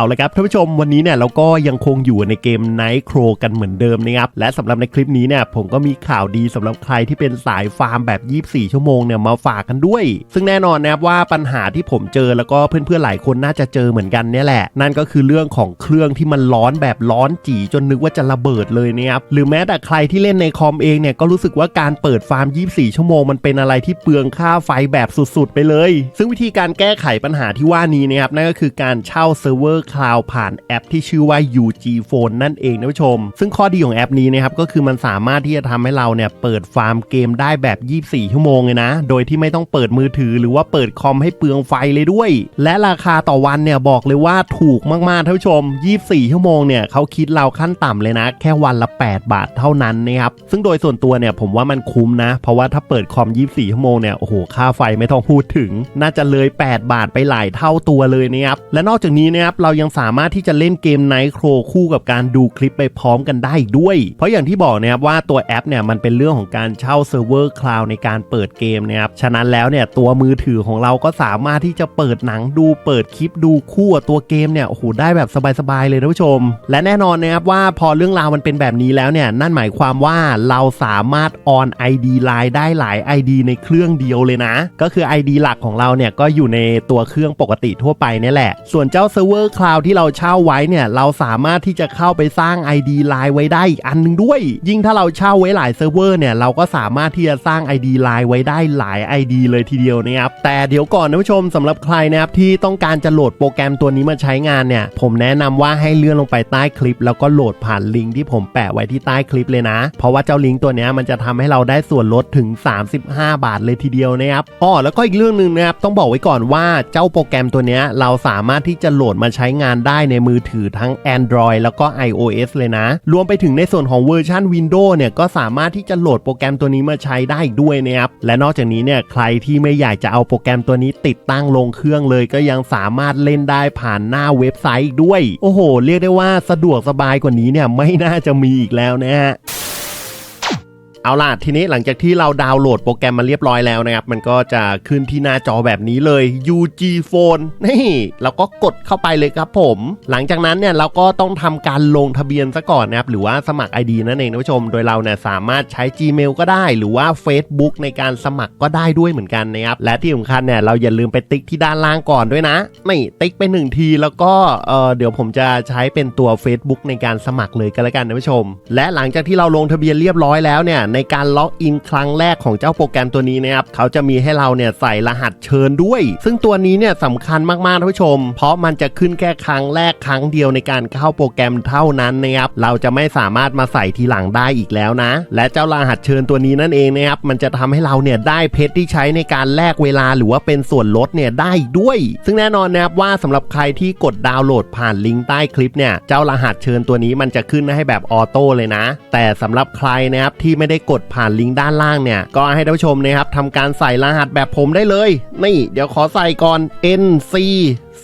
เอาละครับท่านผู้ชมวันนี้เนี่ยเราก็ยังคงอยู่ในเกม Night Crow กันเหมือนเดิมนะครับและสำหรับในคลิปนี้เนี่ยผมก็มีข่าวดีสำหรับใครที่เป็นสายฟาร์มแบบ 24 ชั่วโมงเนี่ยมาฝากกันด้วย ซึ่งแน่นอนนะครับว่าปัญหาที่ผมเจอแล้วก็เพื่อนๆหลายคนน่าจะเจอเหมือนกันเนี่ยแหละ นั่นก็คือเรื่องของเครื่องที่มันร้อนแบบร้อนจีจนนึกว่าจะระเบิดเลยนะครับหรือแม้แต่ใครที่เล่นในคอมเองเนี่ยก็รู้สึกว่าการเปิดฟาร์ม 24 ชั่วโมงมันเป็นอะไรที่เปลืองค่าไฟแบบสุดๆ ไปเลย ซึ่งวิธีการแก้ไขปัญหาที่ว่านี้นะครับนั่นก็คือการเช่าเซิร์ฟเวอร์คลาวด์ผ่านแอปที่ชื่อว่า UG Phone นั่นเองนะผู้ชม ซึ่งข้อดีของแอปนี้นะครับก็คือมันสามารถที่จะทำให้เราเนี่ยเปิดฟาร์มเกมได้แบบ 24 ชั่วโมงเลยนะ โดยที่ไม่ต้องเปิดมือถือหรือว่าเปิดคอมให้เปลืองไฟเลยด้วย และราคาต่อวันเนี่ยบอกเลยว่าถูกมากๆท่านผู้ชม 24 ชั่วโมงเนี่ยเขาคิดเราขั้นต่ำเลยนะ แค่วันละ 8 บาทเท่านั้นนะครับ ซึ่งโดยส่วนตัวเนี่ยผมว่ามันคุ้มนะ เพราะว่าถ้าเปิดคอม 24 ชั่วโมงเนี่ยโอ้โหค่าไฟไม่ต้องพูดถึง น่าจะเลย 8 บาทไปหลายเท่าตัวเลยนะครับและนอกจากนี้นะครับเราายังสามารถที่จะเล่นเกม Night Crow คู่กับการดูคลิปไปพร้อมกันได้ด้วย เพราะอย่างที่บอกนะครับว่าตัวแอปเนี่ยมันเป็นเรื่องของการเช่าเซิร์ฟเวอร์คลาวในการเปิดเกมนะครับฉะนั้นแล้วเนี่ยตัวมือถือของเราก็สามารถที่จะเปิดหนังดูเปิดคลิปดูคู่ตัวเกมเนี่ยโอ้โหได้แบบสบายๆเลยท่านผู้ชม และแน่นอนนะครับว่าพอเรื่องราวมันเป็นแบบนี้แล้วเนี่ยนั่นหมายความว่าเราสามารถออน ID Line ได้หลาย ID ในเครื่องเดียวเลยนะ ก็คือ ID หลักของเราเนี่ยก็อยู่ในตัวเครื่องปกติทั่วไปนี่แหละ ส่วนเจ้าเซิร์ฟเวอร์คลาวด์ที่เราเช่าไว้เนี่ยเราสามารถที่จะเข้าไปสร้าง ID Line ไว้ได้อีกอันหนึงด้วย ยิ่งถ้าเราเช่าไว้หลายเซิร์ฟเวอร์เนี่ยเราก็สามารถที่จะสร้าง ID Line ไว้ได้หลาย ID เลยทีเดียวนะครับแต่เดี๋ยวก่อนนะผู้ชมสำหรับใครนะครับที่ต้องการจะโหลดโปรแกรมตัวนี้มาใช้งานเนี่ยผมแนะนำว่าให้เลื่อนลงไปใต้คลิป แล้วก็โหลดผ่านลิงก์ที่ผมแปะไว้ที่ใต้คลิปเลยนะ เพราะว่าเจ้าลิงก์ตัวนี้มันจะทำให้เราได้ส่วนลดถึง 35 บาทเลยทีเดียวนะครับอ้อแล้วก็อีกเรื่องหนึ่งนะครับต้องบอกไว้ก่อนว่าเจ้าโปรแกรมตัวนี้เราสามารถที่จะโหลดมาใช้งานได้ในมือถือทั้ง Android แล้วก็ iOS เลยนะ รวมไปถึงในส่วนของเวอร์ชัน Windows เนี่ยก็สามารถที่จะโหลดโปรแกรมตัวนี้มาใช้ได้อีกด้วยนะครับ และนอกจากนี้เนี่ยใครที่ไม่อยากจะเอาโปรแกรมตัวนี้ติดตั้งลงเครื่องเลย ก็ยังสามารถเล่นได้ผ่านหน้าเว็บไซต์อีกด้วย โอ้โห เรียกได้ว่าสะดวกสบายกว่านี้เนี่ยไม่น่าจะมีอีกแล้วนะฮะ เอาล่ะทีนี้หลังจากที่เราดาวน์โหลดโปรแกรมมาเรียบร้อยแล้วนะครับ มันก็จะขึ้นที่หน้าจอแบบนี้เลย UG Phone นี่เราก็กดเข้าไปเลยครับผม หลังจากนั้นเนี่ยเราก็ต้องทำการลงทะเบียนซะก่อนนะครับ หรือว่าสมัคร ID นั่นเองท่านผู้ชม โดยเราเนี่ยสามารถใช้ Gmail ก็ได้ หรือว่า Facebook ในการสมัครก็ได้ด้วยเหมือนกันนะครับ และที่สำคัญเนี่ยเราอย่าลืมไปติ๊กที่ด้านล่างก่อนด้วยนะ ไม่ติ๊กไปหนึ่งทีแล้วก็เออเดี๋ยวผมจะใช้เป็นตัว Facebook ในการสมัครเลยก็แล้วกันท่านผู้ชม และหลังจากที่เราลงทะเบียนเรียบร้อยแล้วเนี่ยในการล็อกอินครั้งแรกของเจ้าโปรแกรมตัวนี้นะครับเขาจะมีให้เราเนี่ยใส่รหัสเชิญด้วย ซึ่งตัวนี้เนี่ยสำคัญมากๆท่านผู้ชม เพราะมันจะขึ้นแค่ครั้งแรกครั้งเดียวในการเข้าโปรแกรมเท่านั้นนะครับเราจะไม่สามารถมาใส่ทีหลังได้อีกแล้วนะ และเจ้ารหัสเชิญตัวนี้นั่นเองนะครับมันจะทำให้เราเนี่ยได้เพชรที่ใช้ในการแลกเวลาหรือว่าเป็นส่วนลดเนี่ยได้ด้วย ซึ่งแน่นอนนะครับว่าสำหรับใครที่กดดาวน์โหลดผ่านลิงก์ใต้คลิปเนี่ยเจ้ารหัสเชิญตัวนี้มันจะขึ้นให้แบบออโต้เลยนะ แต่สำหรับใครนะครับที่ไม่ได้กดผ่านลิงก์ด้านล่างเนี่ย ก็ให้ท่านผู้ชมนะครับทำการใส่รหัสแบบผมได้เลย นี่ เดี๋ยวขอใส่ก่อน NC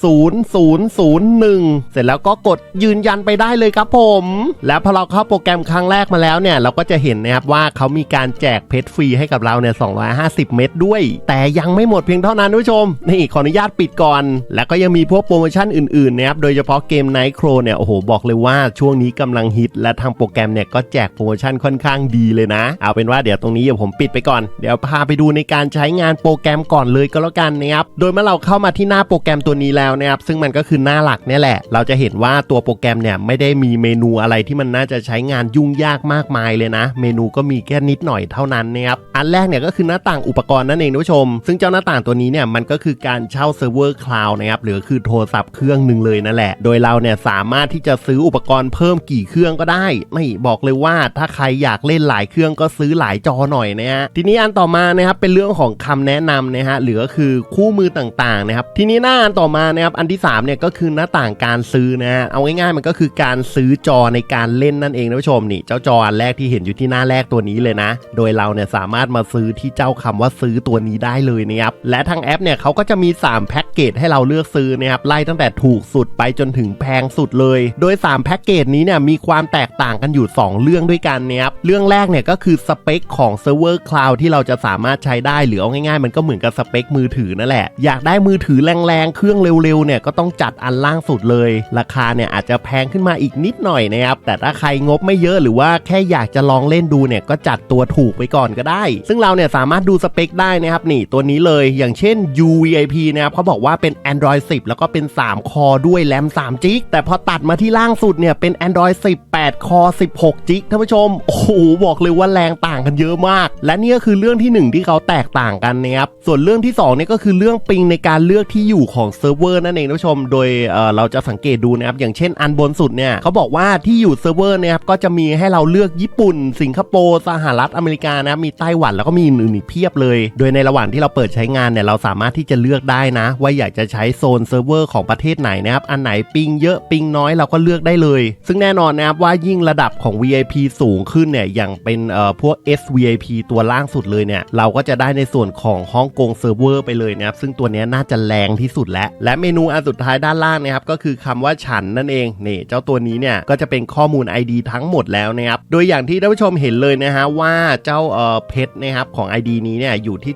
0001 เสร็จแล้วก็กดยืนยันไปได้เลยครับผม แล้วพอเราเข้าโปรแกรมครั้งแรกมาแล้วเนี่ย เราก็จะเห็นนะครับว่าเขามีการแจกเพชรฟรีให้กับเราเนี่ย 250 เม็ดด้วย แต่ยังไม่หมดเพียงเท่านั้นท่านผู้ชม นี่ขออนุญาตปิดก่อน แล้วก็ยังมีพวกโปรโมชั่นอื่นๆนะครับโดยเฉพาะเกม Night Crow เนี่ยโอ้โหบอกเลยว่าช่วงนี้กำลังฮิตและทางโปรแกรมเนี่ยก็แจกโปรโมชั่นค่อนข้างดีเลยนะ เอาเป็นว่าเดี๋ยวตรงนี้เดี๋ยวผมปิดไปก่อน เดี๋ยวพาไปดูในการใช้งานโปรแกรมก่อนเลยก็แล้วกันนะครับโดยเมื่อเราเข้ามาที่หน้าโปรแกรมตัวนี้แล้วนะครับซึ่งมันก็คือหน้าหลักเนี่ยแหละ เราจะเห็นว่าตัวโปรแกรมเนี่ยไม่ได้มีเมนูอะไรที่มันน่าจะใช้งานยุ่งยากมากมายเลยนะ เมนูก็มีแค่นิดหน่อยเท่านั้นนะครับอันแรกเนี่ยก็คือหน้าต่างอุปกรณ์นั่นเองท่านผู้ชม ซึ่งเจ้าหน้าต่างตัวนี้เนี่ยมันก็คือการเช่าเซิร์ฟเวอร์คลาวด์นะครับหรือคือโทรศัพท์เครื่องหนึ่งเลยนั่นแหละ โดยเราเนี่ยสามารถที่จะซื้ออุปกรณ์เพิ่มกี่เครื่องก็ได้ไม่บอกเลยว่าถ้าใครอยากเล่นหลายเครื่องก็ซื้อหลายจอหน่อยนะฮะทีนี้อันต่อมานะครับเป็นเรื่องของคำแนะนำนะฮะหรือก็คือคู่มือต่างๆนะครับทีนี้หน้าอันต่อมานะครับอันที่3เนี่ยก็คือหน้าต่างการซื้อนะฮะเอาง่ายๆมันก็คือการซื้อจอในการเล่นนั่นเองท่านผู้ชมนี่เจ้าจออันแรกที่เห็นอยู่ที่หน้าแรกตัวนี้เลยนะ โดยเราเนี่ยสามารถมาซื้อที่เจ้าคำว่าซื้อตัวนี้ได้เลยนะครับและทางแอปเนี่ยเขาก็จะมี 3 แพ็กเกจให้เราเลือกซื้อนะครับไล่ตั้งแต่ถูกสุดไปจนถึงแพงสุดเลย โดย 3 แพ็กเกจนี้เนี่ยมีความแตกต่างกันอยู่ 2 เรื่องด้วยกันนะครับเรื่องแรกเนี่ยก็คือสเปคของเซิร์ฟเวอร์คลาวด์ที่เราจะสามารถใช้ได้หรือเอาง่ายๆ มันก็เหมือนกับสเปคมือถือนั่นแหละอยากได้มือถือแรงๆเครื่องเร็วร็วๆเนี่ยก็ต้องจัดอันล่างสุดเลย ราคาเนี่ยอาจจะแพงขึ้นมาอีกนิดหน่อยนะครับแต่ถ้าใครงบไม่เยอะหรือว่าแค่อยากจะลองเล่นดูเนี่ยก็จัดตัวถูกไปก่อนก็ได้ ซึ่งเราเนี่ยสามารถดูสเปคได้นะครับนี่ตัวนี้เลยอย่างเช่น UVIP นะครับเขาบอกว่าเป็น Android 10 แล้วก็เป็น 3 คอด้วยแรม3จิกแต่พอตัดมาที่ล่างสุดเนี่ยเป็น Android 10 8 คอ 16จิกท่านผู้ชมโอ้โหบอกเลยว่าแรงต่างกันเยอะมาก และนี่ก็คือเรื่องที่ 1 ที่เขาแตกต่างกันนะครับส่วนเรื่องที่2เนี่ยก็คือเรื่องปิงในการเลือกที่อยู่ของเซิร์ฟเวอร์นั่นเองท่านผู้ชม โดยเเราจะสังเกตดูนะครับ อย่างเช่นอันบนสุดเนี่ยเขาบอกว่าที่อยู่เซิร์ฟเวอร์เนี่ยครับก็จะมีให้เราเลือกญี่ปุ่น สิงคโปร์สหรัฐอเมริกานะมีไต้หวันแล้วก็มีอื่นอีกเพียบเลย โดยในระหว่างที่เราเปิดใช้งานเนี่ยเราสามารถที่จะเลือกได้นะ ว่าอยากจะใช้โซนเซิร์ฟเวอร์ของประเทศไหนนะครับอันไหนปิงเยอะปิงน้อยเราก็เลือกได้เลย ซึ่งแน่นอนนะครับว่ายิ่งระดับของ VIP สูงขึ้นเนี่ยอย่างเป็นเอ่อพวก SVIP ตัวล่างสุดเลยเนี่ยเราก็จะได้ในส่วนของฮ่องกงเซิร์ฟเวอร์ไปเลยนะครับซึ่งตัวนี้น่าจะแรงที่สุดแล้วและเมนูอันสุดท้ายด้านล่างนะครับก็คือคำว่าฉันนั่นเองนี่เจ้าตัวนี้เนี่ยก็จะเป็นข้อมูล ID ทั้งหมดแล้วนะครับโดยอย่างที่ท่านผู้ชมเห็นเลยนะฮะว่าเจ้าเอ่อเพชรนะครับของ ID นี้เนี่ยอยู่ที่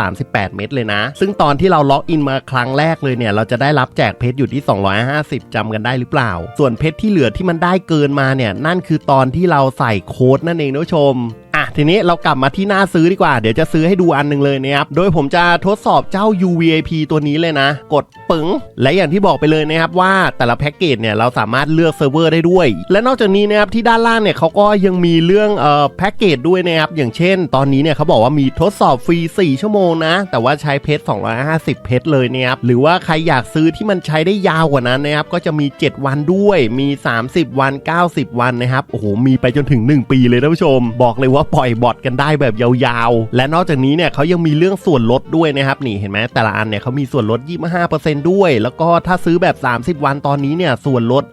738 เม็ดเลยนะ ซึ่งตอนที่เราล็อกอินมาครั้งแรกเลยเนี่ยเราจะได้รับแจกเพชรอยู่ที่ 250จำกันได้หรือเปล่า ส่วนเพชรที่เหลือที่มันได้เกินมาเนี่ยนั่นคือตอนที่เราใส่โค้ดนั่นเองท่านผู้ชม ทีนี้เรากลับมาที่หน้าซื้อดีกว่า เดี๋ยวจะซื้อให้ดูอันหนึงเลยนะครับ โดยผมจะทดสอบเจ้า UVIP ตัวนี้เลยนะ กดปึ๋ง และอย่างที่บอกไปเลยนะครับว่าแต่ละแพ็กเกจเนี่ยเราสามารถเลือกเซิร์ฟเวอร์ได้ด้วย และนอกจากนี้นะครับที่ด้านล่างเนี่ยเขาก็ยังมีเรื่องเอ่อแพ็กเกจด้วยนะครับ อย่างเช่น ตอนนี้เนี่ยเขาบอกว่ามีทดสอบฟรี 4 ชั่วโมงนะ แต่ว่าใช้เพชร 250 เพชรเลยนะครับ หรือว่าใครอยากซื้อที่มันใช้ได้ยาวกว่านั้นนะครับก็จะมี 7 วันด้วย มี 30 วัน 90 วันนะครับ โอ้โห มีไปจนถึง 1 ปีเลยท่านผู้ชม บอกเลยว่าปล่อยบอทกันได้แบบยาวๆ และนอกจากนี้เนี่ยเขายังมีเรื่องส่วนลดด้วยนะครับนี่เห็นไหมแต่ละอันเนี่ยเขามีส่วนลด 25%ด้วย แล้วก็ถ้าซื้อแบบ 30 วันตอนนี้เนี่ยส่วนลด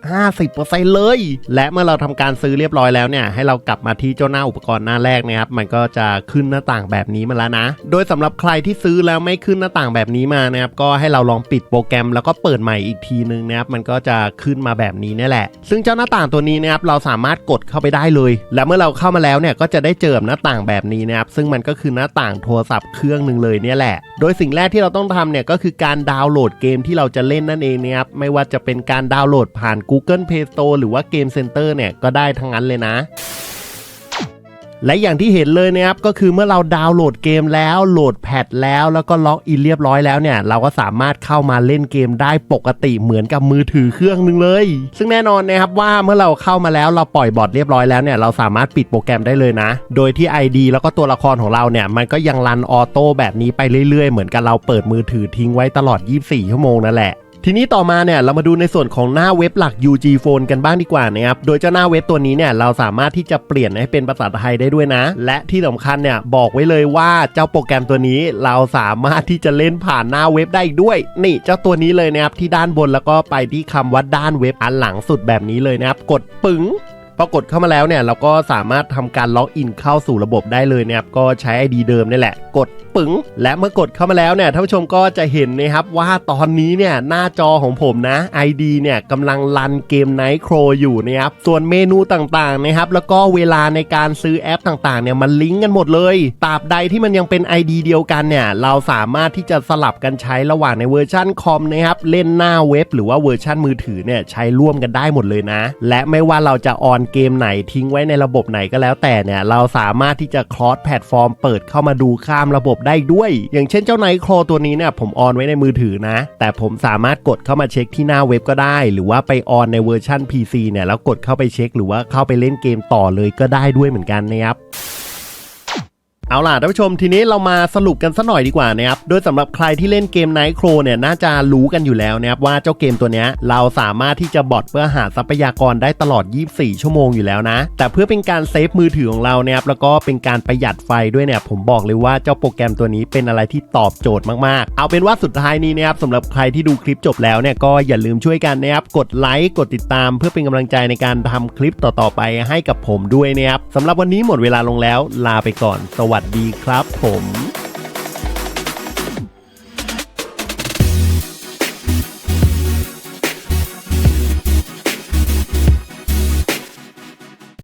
50%เลย และเมื่อเราทำการซื้อเรียบร้อยแล้วเนี่ยให้เรากลับมาที่เจ้าหน้าอุปกรณ์หน้าแรกนะครับมันก็จะขึ้นหน้าต่างแบบนี้มาแล้วนะ โดยสำหรับใครที่ซื้อแล้วไม่ขึ้นหน้าต่างแบบนี้มานะครับก็ให้เราลองปิดโปรแกรมแล้วก็เปิดใหม่อีกทีนึงนะครับมันก็จะขึ้นมาแบบนี้นี่แหละ ซึ่งเจ้าหน้าต่างตัวนี้นะครับเราสามารถกดเข้าไปได้เลย และเมื่อเราเข้ามาแล้วเนี่ยก็จะได้เจอหน้าต่างแบบนี้นะครับซึ่งมันก็คือหน้าต่างโทรศัพท์เครื่องหนึ่งเลยเนี่ยแหละ โดยสิ่งแรกที่เราต้องทำเนี่ยก็คือการดาวน์โหลดเกมที่เราจะเล่นนั่นเองนะครับไม่ว่าจะเป็นการดาวน์โหลดผ่าน Google Play Store หรือว่าเกม Center เนี่ยก็ได้ทั้งนั้นเลยนะ และอย่างที่เห็นเลยนะครับก็คือเมื่อเราดาวน์โหลดเกมแล้วโหลดแพทแล้วแล้วก็ล็อกอินเรียบร้อยแล้วเนี่ยเราก็สามารถเข้ามาเล่นเกมได้ปกติเหมือนกับมือถือเครื่องหนึงเลย ซึ่งแน่นอนนะครับว่าเมื่อเราเข้ามาแล้วเราปล่อยบอทเรียบร้อยแล้วเนี่ยเราสามารถปิดโปรแกรมได้เลยนะ โดยที่ ID แล้วก็ตัวละครของเราเนี่ยมันก็ยังรันออโต้แบบนี้ไปเรื่อยๆ เหมือนกับเราเปิดมือถือทิ้งไว้ตลอด 24 ชั่วโมงนั่นแหละ ทีนี้ต่อมาเนี่ยเรามาดูในส่วนของหน้าเว็บหลัก UG Phone กันบ้างดีกว่านะครับ โดยเจ้าหน้าเว็บตัวนี้เนี่ยเราสามารถที่จะเปลี่ยนให้เป็นภาษาไทยได้ด้วยนะ และที่สำคัญเนี่ยบอกไว้เลยว่าเจ้าโปรแกรมตัวนี้เราสามารถที่จะเล่นผ่านหน้าเว็บได้อีกด้วย นี่เจ้าตัวนี้เลยนะครับที่ด้านบนแล้วก็ไปที่คำว่าด้านเว็บอันหลังสุดแบบนี้เลยนะครับกดปึ๋ง พอกดเข้ามาแล้วเนี่ยเราก็สามารถทำการล็อกอินเข้าสู่ระบบได้เลยนะครับก็ใช้ ID เดิมนี่แหละ กดปึ๋งและเมื่อกดเข้ามาแล้วเนี่ยท่านผู้ชมก็จะเห็นนะครับว่าตอนนี้เนี่ยหน้าจอของผมนะ ID เนี่ยกำลังรันเกม Night Crow อยู่นะครับส่วนเมนูต่างๆนะครับแล้วก็เวลาในการซื้อแอปต่างๆเนี่ยมันลิงก์กันหมดเลยตราบใดที่มันยังเป็น ID เดียวกันเนี่ยเราสามารถที่จะสลับกันใช้ระหว่างในเวอร์ชันคอมนะครับเล่นหน้าเว็บ หรือว่าเวอร์ชันมือถือเนี่ยใช้ร่วมกันได้หมดเลยนะ และไม่ว่าเราจะออนเกมไหนทิ้งไว้ในระบบไหนก็แล้วแต่เนี่ย เราสามารถที่จะคลอสแพลตฟอร์มเปิดเข้ามาดูข้ามระบบได้ด้วย อย่างเช่นเจ้าไนท์คลอตัวนี้เนี่ยผมออนไว้ในมือถือนะ แต่ผมสามารถกดเข้ามาเช็คที่หน้าเว็บก็ได้ หรือว่าไปออนในเวอร์ชัน PC เนี่ยแล้วกดเข้าไปเช็ค หรือว่าเข้าไปเล่นเกมต่อเลยก็ได้ด้วยเหมือนกันนะครับ เอาล่ะท่านผู้ชมทีนี้เรามาสรุปกันสักหน่อยดีกว่านะครับ โดยสำหรับใครที่เล่นเกม Night Crow เนี่ยน่าจะรู้กันอยู่แล้วนะครับว่าเจ้าเกมตัวเนี้ยเราสามารถที่จะบอทเพื่อหาทรัพยากรได้ตลอด 24 ชั่วโมงอยู่แล้วนะ แต่เพื่อเป็นการเซฟมือถือของเราเนี่ยครับแล้วก็เป็นการประหยัดไฟด้วยเนี่ยผมบอกเลยว่าเจ้าโปรแกรมตัวนี้เป็นอะไรที่ตอบโจทย์มากๆ เอาเป็นว่าสุดท้ายนี้นะครับสำหรับใครที่ดูคลิปจบแล้วเนี่ยก็อย่าลืมช่วยกันนะครับกดไลค์กดติดตาม เพื่อเป็นกำลังใจในการทำคลิปต่อๆไปให้กับผมด้วยนะครับสำหรับวันนี้หมดเวลาลงแล้วลาไปก่อนสวัสดีครับผม